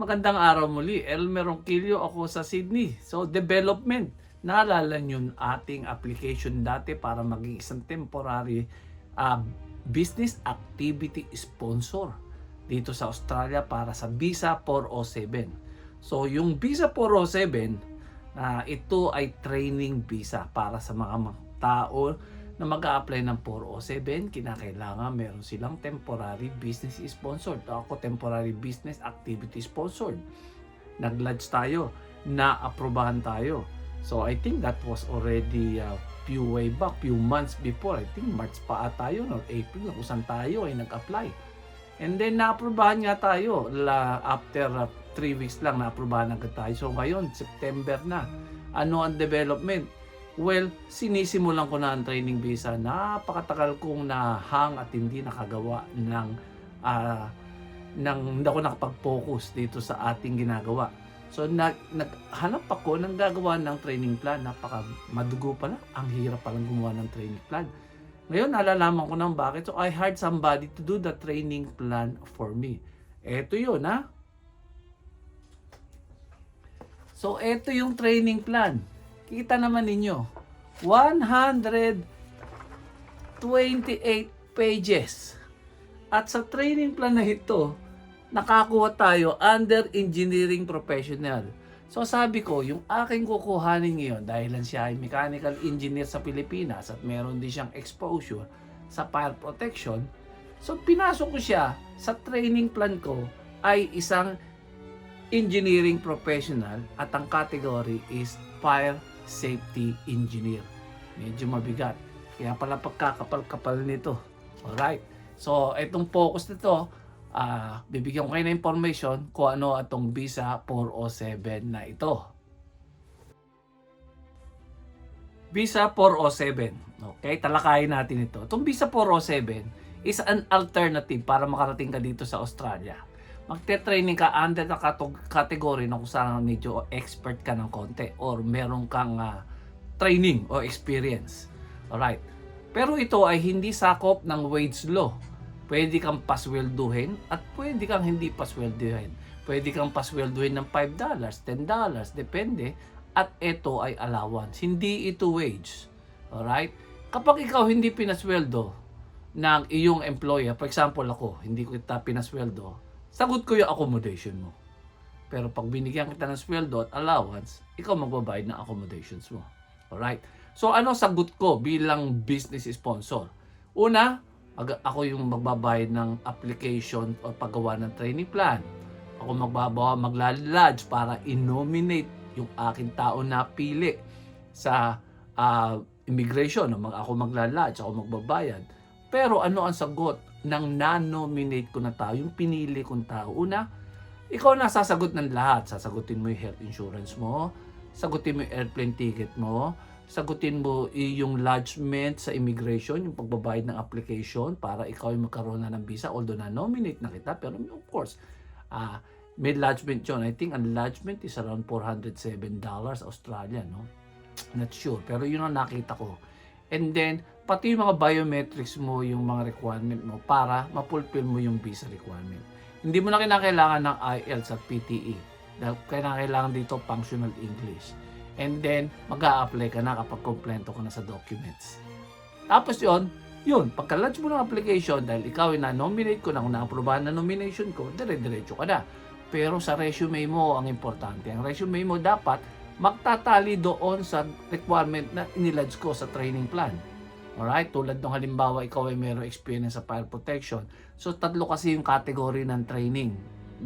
Magandang araw muli. Elmer Ronquillo ako sa Sydney. So, development. Naalala nyo ating application dati para maging isang temporary ah, business activity sponsor dito sa Australia para sa Visa 407. So, yung Visa 407, na ito ay training visa para sa mga tao na mag apply ng 407, kinakailangan meron silang temporary business sponsored. Ako temporary business activity sponsored. Nag-lodge tayo, na-aprobahan tayo. So I think that was already uh, few way back, few months before. I think March pa ata yun or April kung saan tayo ay nag-apply. And then na-aprobahan nga tayo la, after 3 weeks lang na-aprobahan agad tayo. So ngayon, September na. Ano ang development? Well, sinisimulan ko na ang training visa. Napakatagal kong nahang at hindi nakagawa ng ah, ng hindi ako nakapag-focus dito sa ating ginagawa. So nag, naghanap ako ng gagawa ng training plan. Napaka madugo pala. Ang hirap palang gumawa ng training plan. Ngayon nalalaman ko ng bakit. So I hired somebody to do the training plan for me. Eto yun ha. So eto yung training plan. Kita naman ninyo. 128 pages. At sa training plan na ito, nakakuha tayo under engineering professional. So sabi ko, yung aking kukuhanin ngayon, dahil siya ay mechanical engineer sa Pilipinas at meron din siyang exposure sa fire protection, so pinasok ko siya sa training plan ko ay isang engineering professional at ang category is fire safety engineer. Medyo mabigat. Kaya pala pagkakapal-kapal nito. Alright. So, itong focus nito, ah bibigyan ko kayo ng information kung ano atong Visa 407 na ito. Visa 407. Okay, talakayin natin ito. Itong Visa 407 is an alternative para makarating ka dito sa Australia. Magte-training ka under katog- category na kung saan medyo expert ka ng konti or meron kang ah, training o experience. Alright. Pero ito ay hindi sakop ng wage law. Pwede kang paswelduhin at pwede kang hindi paswelduhin. Pwede kang paswelduhin ng $5, $10, depende. At ito ay allowance. Hindi ito wage. Alright? Kapag ikaw hindi pinasweldo ng iyong employer, for example ako, hindi ko kita pinasweldo, sagot ko yung accommodation mo. Pero pag binigyan kita ng sweldo at allowance, ikaw magbabayad ng accommodations mo. Alright? So ano sagot ko bilang business sponsor? Una, ako yung magbabayad ng application o paggawa ng training plan. Ako magbabawa, maglalodge para i-nominate yung aking tao na pili sa ah, immigration. Ako maglalodge, ako magbabayad. Pero ano ang sagot ng na-nominate ko na tao, yung pinili kong tao? Una, ikaw na sasagot ng lahat. Sasagutin mo yung health insurance mo, sagutin mo yung airplane ticket mo, sagutin mo yung lodgement sa immigration, yung pagbabayad ng application para ikaw yung magkaroon na ng visa. Although na-nominate na kita, pero of course, ah may lodgement yun. I think ang lodgement is around 407 dollars Australian, no? Not sure. Pero yun ang nakita ko. And then, pati yung mga biometrics mo, yung mga requirement mo para ma-fulfill mo yung visa requirement. Hindi mo na kinakailangan ng IELTS at PTE. Dahil kailangan dito functional English. And then, mag apply ka na kapag komplento ka na sa documents. Tapos yon yun, pagka-launch mo ng application, dahil ikaw ay na-nominate ko na, kung na-aprobahan na nomination ko, dire-diretso ka na. Pero sa resume mo ang importante. Ang resume mo dapat magtatali doon sa requirement na inilodge ko sa training plan. Alright? Tulad ng halimbawa, ikaw ay mayroong experience sa fire protection. So, tatlo kasi yung category ng training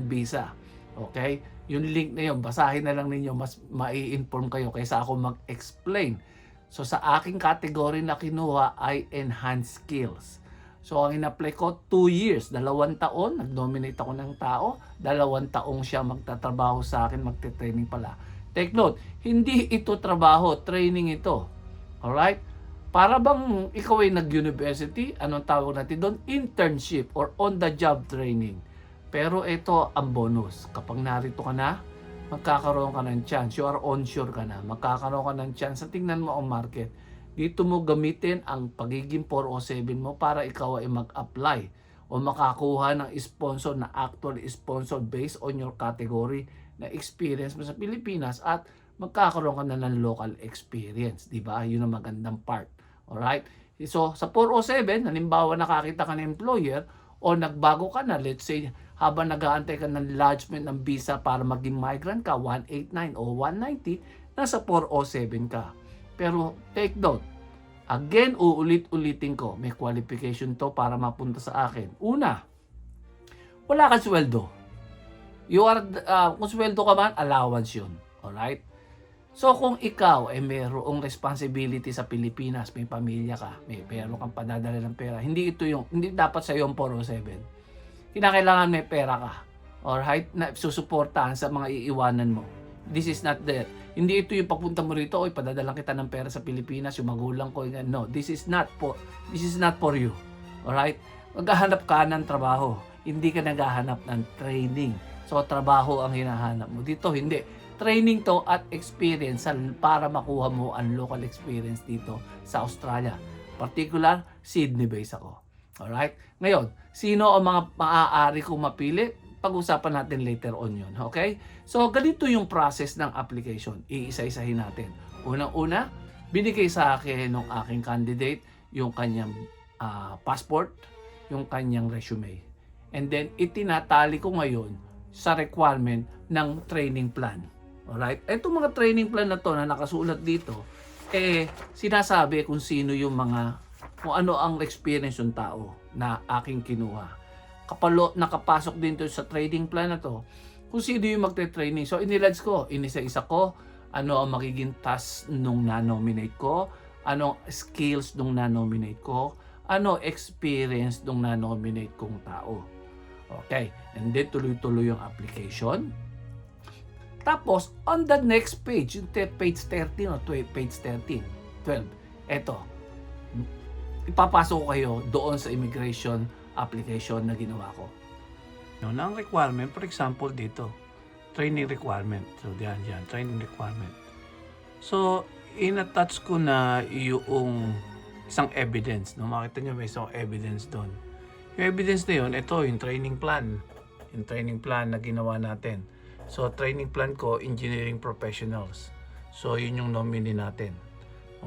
visa. Okay? Yung link na yun, basahin na lang ninyo, mas mai-inform kayo kaysa ako mag-explain. So, sa aking category na kinuha ay enhanced skills. So, ang in-apply ko, 2 years, dalawang taon, nag-nominate ako ng tao, dalawang taong siya magtatrabaho sa akin, magte-training pala. Take note, hindi ito trabaho, training ito. Alright? Para bang ikaw ay nag-university, anong tawag natin doon? Internship or on-the-job training. Pero ito ang bonus. Kapag narito ka na, magkakaroon ka ng chance. You are onshore ka na. Magkakaroon ka ng chance. Sa tingnan mo ang market. Dito mo gamitin ang pagiging 407 mo para ikaw ay mag-apply o makakuha ng sponsor na actual sponsor based on your category na experience mo sa Pilipinas at magkakaroon ka na ng local experience, di ba? Yun ang magandang part. Alright? So, sa 407, halimbawa nakakita ka ng employer o nagbago ka na, let's say, habang nag-aantay ka ng lodgement ng visa para maging migrant ka, 189 o 190, nasa 407 ka. Pero, take note, again, uulit-ulitin ko, may qualification to para mapunta sa akin. Una, wala kang sweldo. You are, uh, kung sweldo ka man, allowance yun. Alright? So kung ikaw ay mayroong responsibility sa Pilipinas, may pamilya ka, may pero kang padadala ng pera, hindi ito yung, hindi dapat sa iyo yung 407. Kinakailangan may pera ka. Alright? Na susuportahan sa mga iiwanan mo. This is not that. Hindi ito yung pagpunta mo rito, oy, padadalang kita ng pera sa Pilipinas, yung magulang ko. No, this is not for, this is not for you. Alright? Maghahanap ka ng trabaho. Hindi ka naghahanap ng training. So, trabaho ang hinahanap mo. Dito, hindi training to at experience para makuha mo ang local experience dito sa Australia. Particular, Sydney base ako. Alright? Ngayon, sino ang mga maaari kong mapili? Pag-usapan natin later on yun. Okay? So, ganito yung process ng application. Iisa-isahin natin. Unang-una, binigay sa akin ng aking candidate yung kanyang ah, passport, yung kanyang resume. And then, itinatali ko ngayon sa requirement ng training plan. Alright? Itong mga training plan na to na nakasulat dito, eh, sinasabi kung sino yung mga, kung ano ang experience ng tao na aking kinuha. Kapalo, nakapasok din to sa training plan na to, kung sino yung magte-training. So, inilads ko, inisa-isa ko, ano ang magiging task nung na-nominate ko, ano skills nung na-nominate ko, ano experience nung na-nominate kong tao. Okay, and then tuloy-tuloy yung application. Tapos, on the next page, yung page 13 o page 13, 12, eto, ipapasok ko kayo doon sa immigration application na ginawa ko. No, na ang requirement, for example, dito, training requirement. So, diyan, diyan, training requirement. So, in-attach ko na yung isang evidence. No? Makita nyo may isang evidence doon. Yung evidence na yun, ito, yung training plan. Yung training plan na ginawa natin. So, training plan ko, engineering professionals. So, yun yung nominee natin.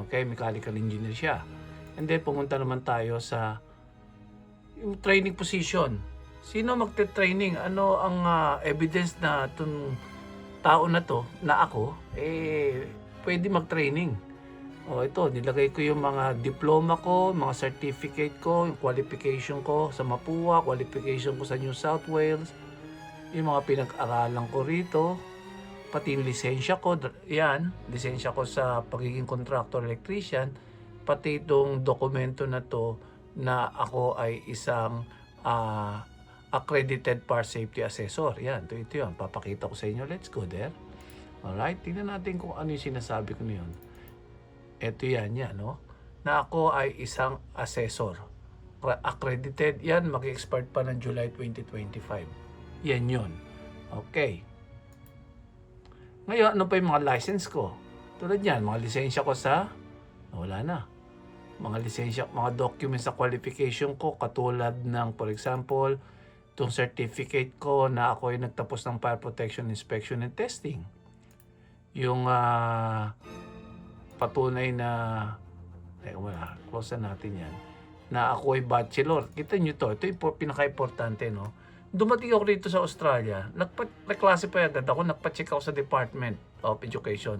Okay, mechanical engineer siya. And then, pumunta naman tayo sa yung training position. Sino magte-training? Ano ang ah, evidence na itong tao na to, na ako, eh, pwede mag-training. O ito, nilagay ko yung mga diploma ko, mga certificate ko, yung qualification ko sa Mapua, qualification ko sa New South Wales, yung mga pinag-aralan ko rito, pati yung lisensya ko, yan, lisensya ko sa pagiging contractor electrician, pati itong dokumento na to na ako ay isang ah, accredited par safety assessor. Yan, ito, ito yan. Papakita ko sa inyo. Let's go there. Alright, tingnan natin kung ano yung sinasabi ko na yun. Ito yan, yan, no? Na ako ay isang assessor. Accredited yan, mag-expire pa ng July 2025. Yan yun. Okay. Ngayon, ano pa yung mga license ko? Tulad yan, mga lisensya ko sa... Wala na. Mga lisensya, mga documents sa qualification ko, katulad ng, for example, itong certificate ko na ako ay nagtapos ng fire protection inspection and testing. Yung ah, patunay na, eh wala, close na natin yan, na ako ay bachelor. Kita nyo to, ito yung po- pinaka-importante, no? Dumating ako dito sa Australia, nagpa, nag-classify agad ako, nagpa-check ako sa Department of Education.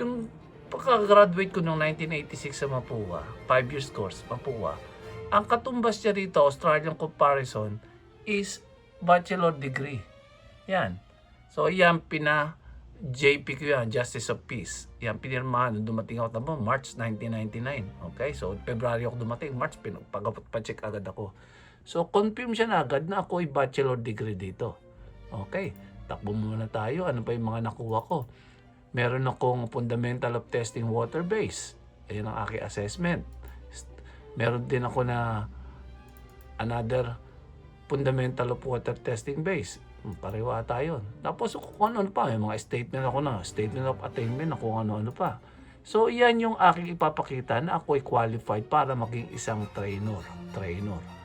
Yung pagka-graduate ko noong 1986 sa Mapua, 5 years course, Mapua, ang katumbas niya rito, Australian comparison, is bachelor degree. Yan. So, yan, pina JP ko yan, Justice of Peace. Yan, pinirmahan. Dumating ako, tamo, March 1999. Okay? So, February ako dumating. March, pag-check agad ako. So, confirm siya na agad na ako ay bachelor degree dito. Okay. Takbo muna tayo. Ano pa yung mga nakuha ko? Meron akong fundamental of testing water base. Ayan ang aking assessment. Meron din ako na another fundamental of water testing base. Hmm, Pareho ata yun. Tapos kung ano pa, may mga statement ako na, statement of attainment kung ano-ano pa. So, yan yung aking ipapakita na ako ay qualified para maging isang trainer. Trainer.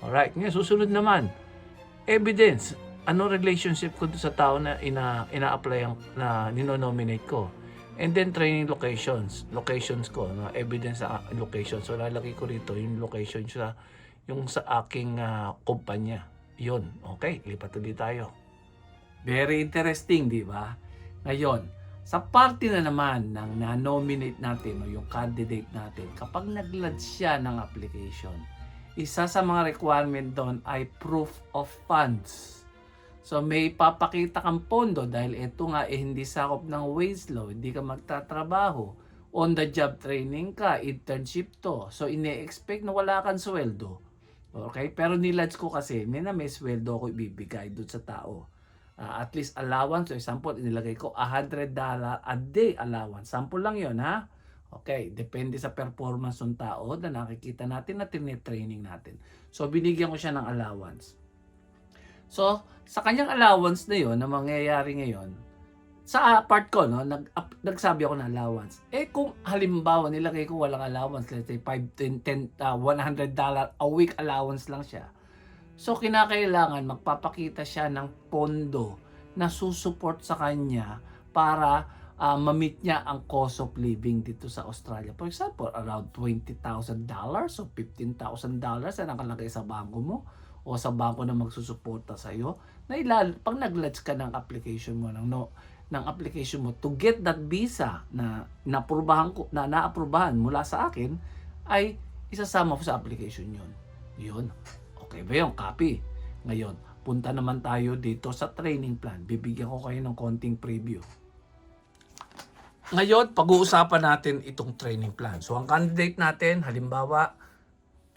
Alright, ngayon susunod naman. Evidence. Ano relationship ko sa tao na ina, ina-apply ang, na ninonominate ko. And then training locations. Locations ko, no? evidence sa location. So lalagay ko rito yung location sa yung sa aking ah, kumpanya. Yun. Okay, lipat ulit tayo. Very interesting, di ba? Ngayon, sa party na naman ng na-nominate natin o yung candidate natin, kapag nag-lodge siya ng application, isa sa mga requirement doon ay proof of funds. So may papakita kang pondo dahil ito nga eh, hindi sakop ng wage law, hindi ka magtatrabaho. On the job training ka, internship to. So ine-expect na wala kang sweldo. Okay? Pero nilodge ko kasi, may na may sweldo ako ibibigay doon sa tao. Ah, at least allowance, for example, inilagay ko $100 a day allowance. Sample lang yon ha? Okay, depende sa performance ng tao na nakikita natin na training natin. So, binigyan ko siya ng allowance. So, sa kanyang allowance na yon na mangyayari ngayon, sa part ko, no, nag, nagsabi ako ng allowance. Eh, kung halimbawa nilagay ko walang allowance, let's say 5, 10, 10 uh, $100 a week allowance lang siya. So, kinakailangan magpapakita siya ng pondo na susuport sa kanya para uh, ma-meet niya ang cost of living dito sa Australia. For example, around $20,000 o $15,000 na nakalagay sa bangko mo o sa bangko na magsusuporta sa iyo na ilal pag nag-lodge ka ng application mo ng no ng application mo to get that visa na naaprubahan ko na naaprubahan mula sa akin ay isasama ko sa application yun. Yun. Okay ba yung copy? Ngayon, punta naman tayo dito sa training plan. Bibigyan ko kayo ng konting preview. Ngayon, pag-uusapan natin itong training plan. So, ang candidate natin, halimbawa,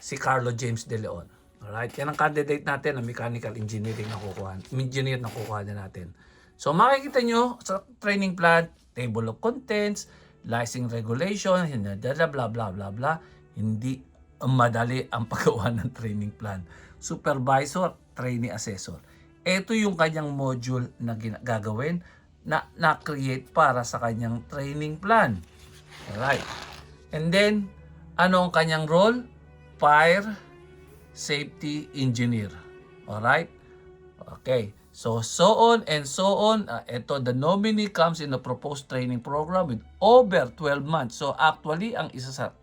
si Carlo James De Leon. Alright? Yan ang candidate natin na mechanical engineering na kukuha. Engineer na kukuha na natin. So, makikita nyo sa training plan, table of contents, licensing regulation, blah, blah, blah, blah, blah. Hindi madali ang paggawa ng training plan. Supervisor, trainee assessor. Ito yung kanyang module na gagawin na na-create para sa kanyang training plan. Alright. And then, ano ang kanyang role? Fire Safety Engineer. Alright? Okay. So, so on and so on. Uh, ito, the nominee comes in a proposed training program with over 12 months. So, actually, ang isa sa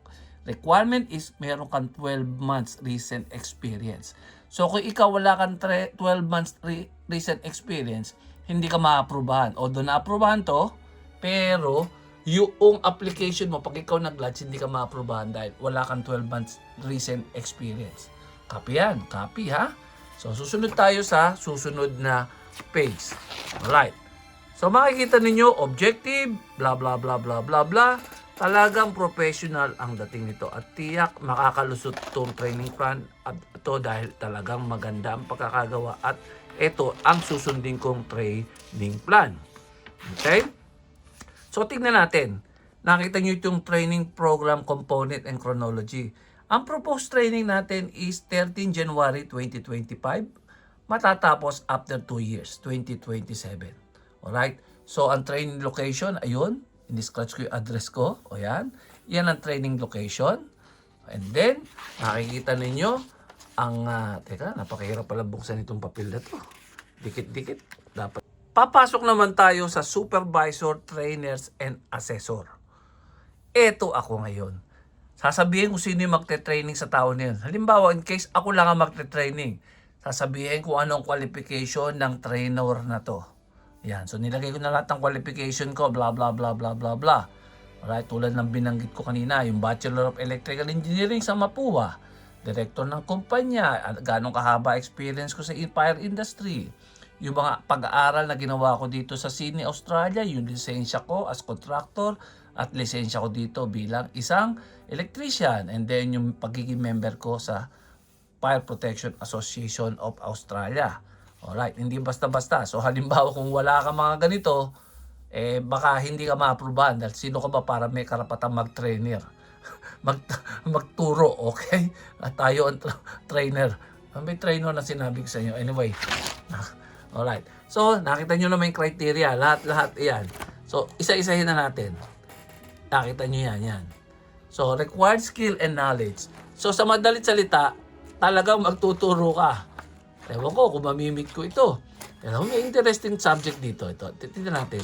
requirement is meron kang 12 months recent experience. So, kung ikaw wala kang tre- 12 months re- recent experience, hindi ka maaprubahan. Although naaprubahan to, pero yung application mo, pag ikaw nag-lodge, hindi ka maaprubahan dahil wala kang 12 months recent experience. Copy yan. Copy ha? So, susunod tayo sa susunod na page. Alright. So, makikita ninyo, objective, blah, blah, blah, blah, blah, blah. Talagang professional ang dating nito. At tiyak, makakalusot itong training plan. At ito dahil talagang maganda ang pagkakagawa. At ito ang susundin kong training plan. Okay? So, tignan natin. Nakita nyo itong training program component and chronology. Ang proposed training natin is 13 January 2025. Matatapos after 2 years, 2027. Alright? So, ang training location, ayun. In-scratch ko yung address ko. O yan. Yan ang training location. And then, nakikita ninyo ang, ah, teka, napakahirap pala buksan itong papel na to. Dikit-dikit. Dapat. Papasok naman tayo sa supervisor, trainers, and assessor. Eto ako ngayon. Sasabihin ko sino yung magte-training sa tao na yun. Halimbawa, in case ako lang ang magte-training, sasabihin ko anong qualification ng trainer na to. Yan. So, nilagay ko na lahat ng qualification ko, blah, blah, blah, blah, blah, blah. Alright, tulad ng binanggit ko kanina, yung Bachelor of Electrical Engineering sa Mapua, Director ng kumpanya, ganong kahaba experience ko sa fire industry. Yung mga pag-aaral na ginawa ko dito sa Sydney, Australia, yung lisensya ko as contractor, at lisensya ko dito bilang isang electrician. And then yung pagiging member ko sa Fire Protection Association of Australia. Alright, hindi basta-basta. So halimbawa kung wala ka mga ganito, eh baka hindi ka ma-approvean dahil sino ka ba para may karapatang mag-trainer? Mag magturo, okay? At tayo ang tra- trainer. May trainer na sinabi ko sa inyo. Anyway, alright. So, nakita nyo naman yung criteria. Lahat-lahat yan. So, isa-isahin na natin. Nakita nyo yan, yan. So, required skill and knowledge. So, sa madalit salita, talagang magtuturo ka. Ewan ko kung mamimit ko ito. Pero may interesting subject dito. Ito, titignan natin.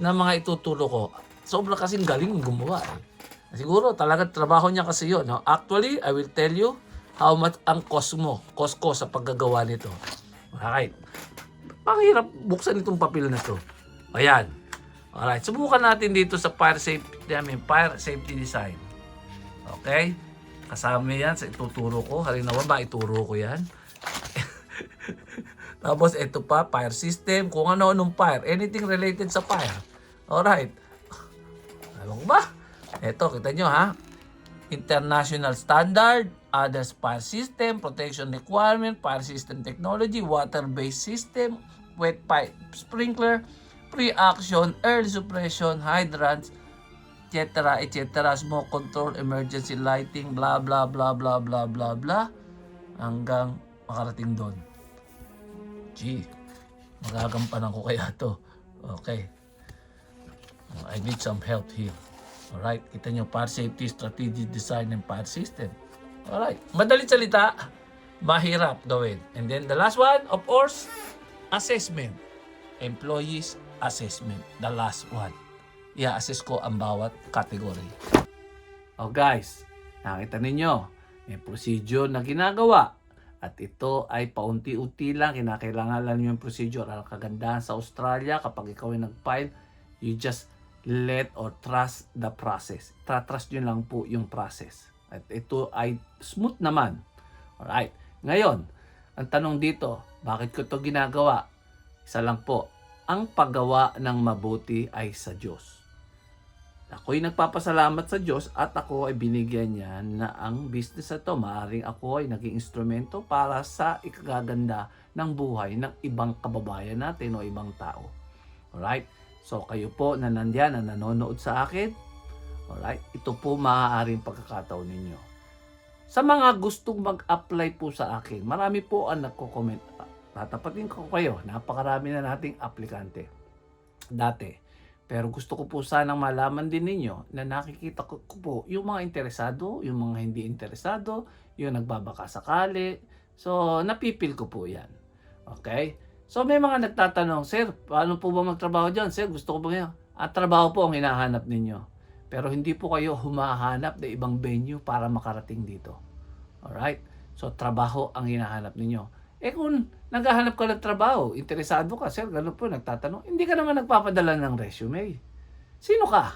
Na mga ituturo ko. Sobra kasing galing gumawa eh. Siguro talaga trabaho niya kasi yun. No? Actually, I will tell you how much ang cost mo, cost ko sa paggagawa nito. Alright. Panghirap buksan itong papel na to. Ayan. Alright. Subukan natin dito sa fire safety, I mean, fire safety design. Okay? Kasama yan sa ituturo ko. Halinawa ba, ituro ko yan. Tapos ito pa, fire system, kung ano-anong fire. Anything related sa fire. Alright. Alam ko ba? Ito, kita nyo ha. International standard, others fire system, protection requirement, fire system technology, water-based system, wet pipe sprinkler, pre-action, early suppression, hydrants, etc. etc. Smoke control, emergency lighting, blah blah blah blah blah blah blah hanggang makarating doon. Gee, magagampanan ko kaya to. Okay. I need some help here. Alright, kita nyo, fire safety, strategic design, and fire system. Alright, madalit salita, mahirap gawin. And then the last one, of course, assessment. Employees assessment, the last one. I-assess ko ang bawat category. Oh guys, nakita ninyo, may procedure na ginagawa. At ito ay paunti-unti lang, kinakailangan lang yung procedure. Ang kagandahan sa Australia, kapag ikaw ay nag-file, you just let or trust the process. Trust nyo lang po yung process. At ito ay smooth naman. Alright. Ngayon, ang tanong dito, bakit ko to ginagawa? Isa lang po, ang paggawa ng mabuti ay sa Diyos. Ako'y nagpapasalamat sa Diyos at ako ay binigyan niya na ang business na to, maaaring ako ay naging instrumento para sa ikagaganda ng buhay ng ibang kababayan natin o ibang tao. Alright? So kayo po na nandyan na nanonood sa akin, alright? Ito po maaaring pagkakataon ninyo. Sa mga gustong mag-apply po sa akin, marami po ang nagko-comment. Tatapatin ko kayo, napakarami na nating aplikante. Dati. Pero gusto ko po sanang malaman din ninyo na nakikita ko, po yung mga interesado, yung mga hindi interesado, yung nagbabaka sakali. So, napipil ko po yan. Okay? So, may mga nagtatanong, Sir, paano po ba magtrabaho dyan? Sir, gusto ko ba ngayon? At trabaho po ang hinahanap ninyo. Pero hindi po kayo humahanap ng ibang venue para makarating dito. Alright? So, trabaho ang hinahanap ninyo. Eh kung naghahanap ka ng trabaho, interesado ka, sir, gano'n po, nagtatanong, hindi ka naman nagpapadala ng resume. Sino ka?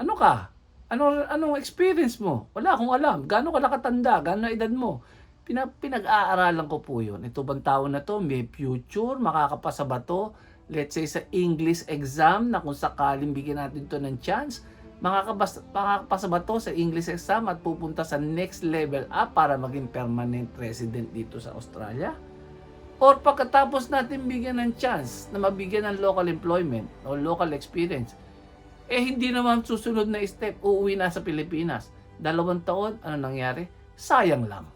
Ano ka? Ano, anong experience mo? Wala akong alam. Gano'n ka nakatanda? Gano'n edad mo? Pina, pinag-aaralan ko po yun. Ito bang tao na to, may future, makakapasa ba to? Let's say sa English exam na kung sakaling bigyan natin to ng chance, makakabas, makakapasa ba to sa English exam at pupunta sa next level up para maging permanent resident dito sa Australia? Or pagkatapos natin bigyan ng chance na mabigyan ng local employment o local experience, eh hindi naman susunod na step, uuwi na sa Pilipinas. Dalawang taon, ano nangyari? Sayang lang.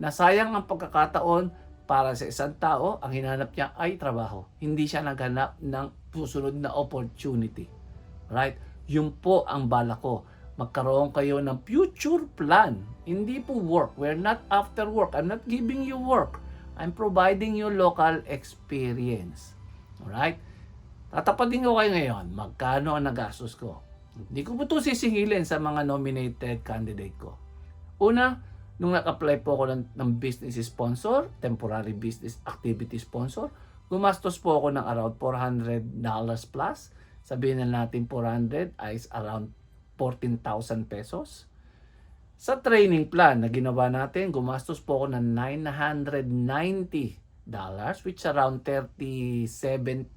Nasayang ang pagkakataon para sa isang tao, ang hinanap niya ay trabaho. Hindi siya naghanap ng susunod na opportunity. Right? Yun po ang bala ko. Magkaroon kayo ng future plan. Hindi po work. We're not after work. I'm not giving you work. I'm providing you local experience. Alright? Tatapatin ko kayo ngayon, magkano ang nagastos ko. Hindi ko po ito sisingilin sa mga nominated candidate ko. Una, nung nag-apply po ako ng, ng business sponsor, temporary business activity sponsor, gumastos po ako ng around $400 plus. Sabihin na natin 400 is around 14,000 pesos. Sa training plan na ginawa natin, gumastos po ako ng $990 which around 37,000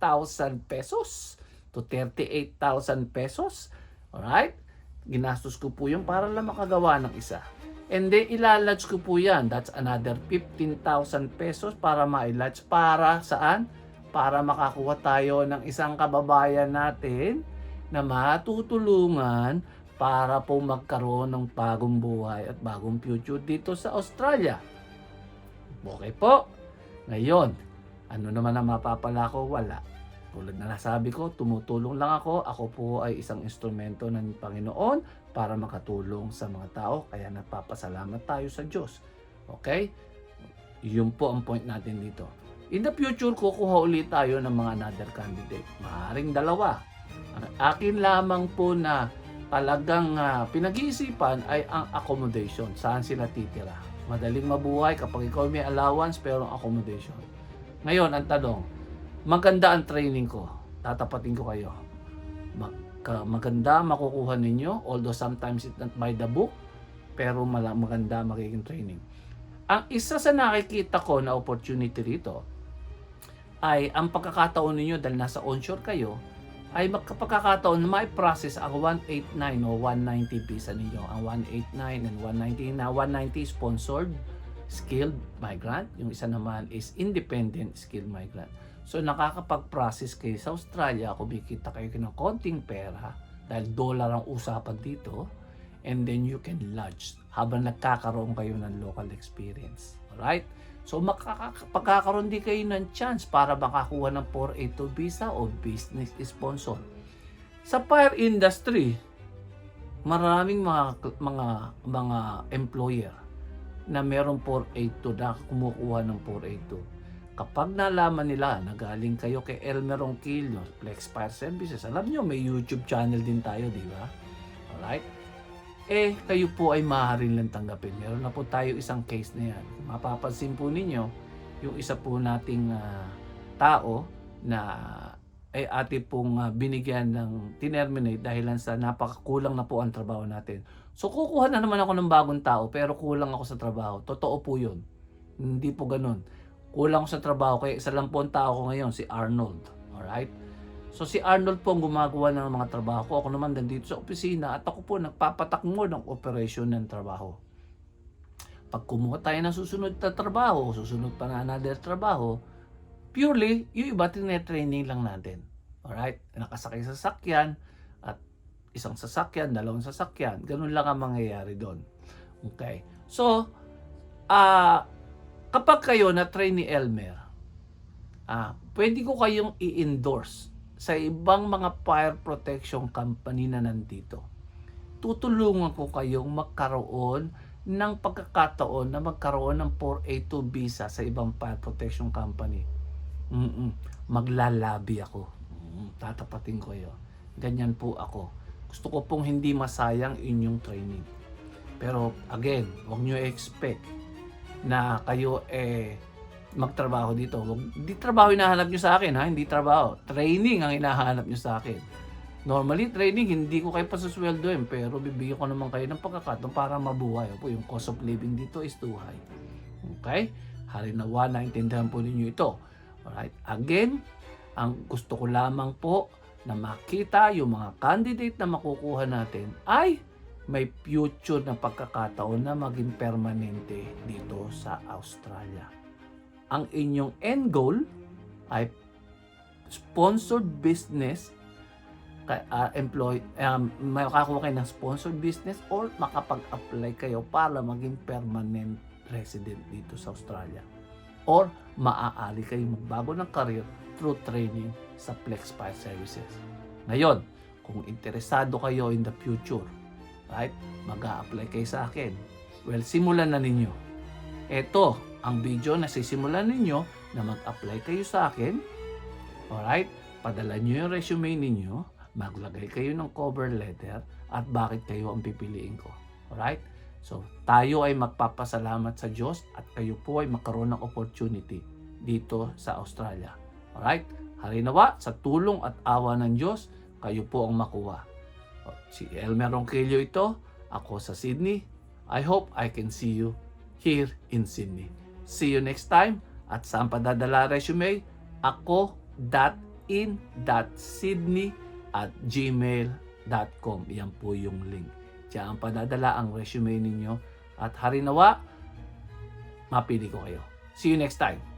pesos to 38,000 pesos. Alright? Ginastos ko po yun para lang makagawa ng isa. And then ilalodge ko po yan. That's another 15,000 pesos para ma-lodge. Para saan? Para makakuha tayo ng isang kababayan natin na matutulungan para po magkaroon ng bagong buhay at bagong future dito sa Australia. Okay po. Ngayon, ano naman ang mapapala ko? Wala. Tulad na nasabi ko, tumutulong lang ako. Ako po ay isang instrumento ng Panginoon para makatulong sa mga tao. Kaya nagpapasalamat tayo sa Diyos. Okay? Yun po ang point natin dito. In the future, kukuha ulit tayo ng mga another candidate. Maaaring dalawa. Akin lamang po na talagang ah, pinag-iisipan ay ang accommodation. Saan sila titira? Madaling mabuhay kapag ikaw may allowance pero ang accommodation. Ngayon, ang tanong, maganda ang training ko. Tatapatin ko kayo. Magka, maganda makukuha ninyo, although sometimes it's not by the book, pero maganda magiging training. Ang isa sa nakikita ko na opportunity rito ay ang pagkakataon ninyo dahil nasa onshore kayo ay magkapagkakataon na may process ang 189 o 190 visa ninyo. Ang 189 and 190 na 190 sponsored skilled migrant. Yung isa naman is independent skilled migrant. So nakakapag-process kayo sa Australia, kumikita kayo ng konting pera dahil dollar ang usapan dito and then you can lodge habang nagkakaroon kayo ng local experience. Alright? So makakapagkakaroon din kayo ng chance para makakuha ng 482 visa o business sponsor. Sa fire industry, maraming mga mga mga employer na merong 482 na kumukuha ng 482. Kapag nalaman nila na galing kayo kay Elmer Ronquillo, Flex Fire Services, alam nyo may YouTube channel din tayo, di ba? Alright? eh kayo po ay maaaring lang tanggapin. Meron na po tayo isang case na yan. Mapapansin po ninyo, yung isa po nating ah, tao na ay ate pong ah, binigyan ng tinerminate dahil sa napakakulang na po ang trabaho natin. So kukuha na naman ako ng bagong tao pero kulang ako sa trabaho. Totoo po yun. Hindi po ganun. Kulang ako sa trabaho kaya isa lang po ang tao ko ngayon, si Arnold. Alright? So si Arnold po ang gumagawa ng mga trabaho ko. Ako naman nandito sa opisina at ako po nagpapatakmo ng operasyon ng trabaho. Pag kumuha tayo ng susunod na trabaho, susunod pa na another trabaho, purely, yung iba training lang natin. Alright? Nakasakay sa sasakyan at isang sasakyan, dalawang sasakyan. Ganun lang ang mangyayari doon. Okay? So, ah kapag kayo na train ni Elmer, ah pwede ko kayong i-endorse sa ibang mga fire protection company na nandito. Tutulungan ko kayong magkaroon ng pagkakataon na magkaroon ng 482 visa sa ibang fire protection company. Mm-mm. Maglalabi ako. Mm, tatapatin ko yun. Ganyan po ako. Gusto ko pong hindi masayang inyong training. Pero again, huwag nyo expect na kayo eh magtrabaho dito. Wag, di trabaho hinahanap nyo sa akin ha, hindi trabaho. Training ang hinahanap nyo sa akin. Normally, training, hindi ko kayo pasusweldoin, pero bibigyan ko naman kayo ng pagkakataon para mabuhay. Po, yung cost of living dito is too high. Okay? Harinawa, naintindihan po ninyo ito. Alright? Again, ang gusto ko lamang po na makita yung mga candidate na makukuha natin ay may future na pagkakataon na maging permanente dito sa Australia ang inyong end goal ay sponsored business uh, employ um, makakuha kayo ng sponsored business or makapag-apply kayo para maging permanent resident dito sa Australia or maaari kayo magbago ng career through training sa Flex Fire Services. Ngayon, kung interesado kayo in the future, right, mag apply kayo sa akin. Well, simulan na ninyo. Ito, ang video na sisimulan ninyo na mag-apply kayo sa akin. Alright? Padala nyo yung resume ninyo, maglagay kayo ng cover letter, at bakit kayo ang pipiliin ko. Alright? So, tayo ay magpapasalamat sa Diyos at kayo po ay magkaroon ng opportunity dito sa Australia. Alright? Harinawa, sa tulong at awa ng Diyos, kayo po ang makuha. Si Elmer Ronquillo ito, ako sa Sydney. I hope I can see you here in Sydney. See you next time. At saan pa dadala resume? Ako in.sydney at gmail.com. Yan po yung link. Diyan padadala ang resume ninyo. At harinawa, mapili ko kayo. See you next time.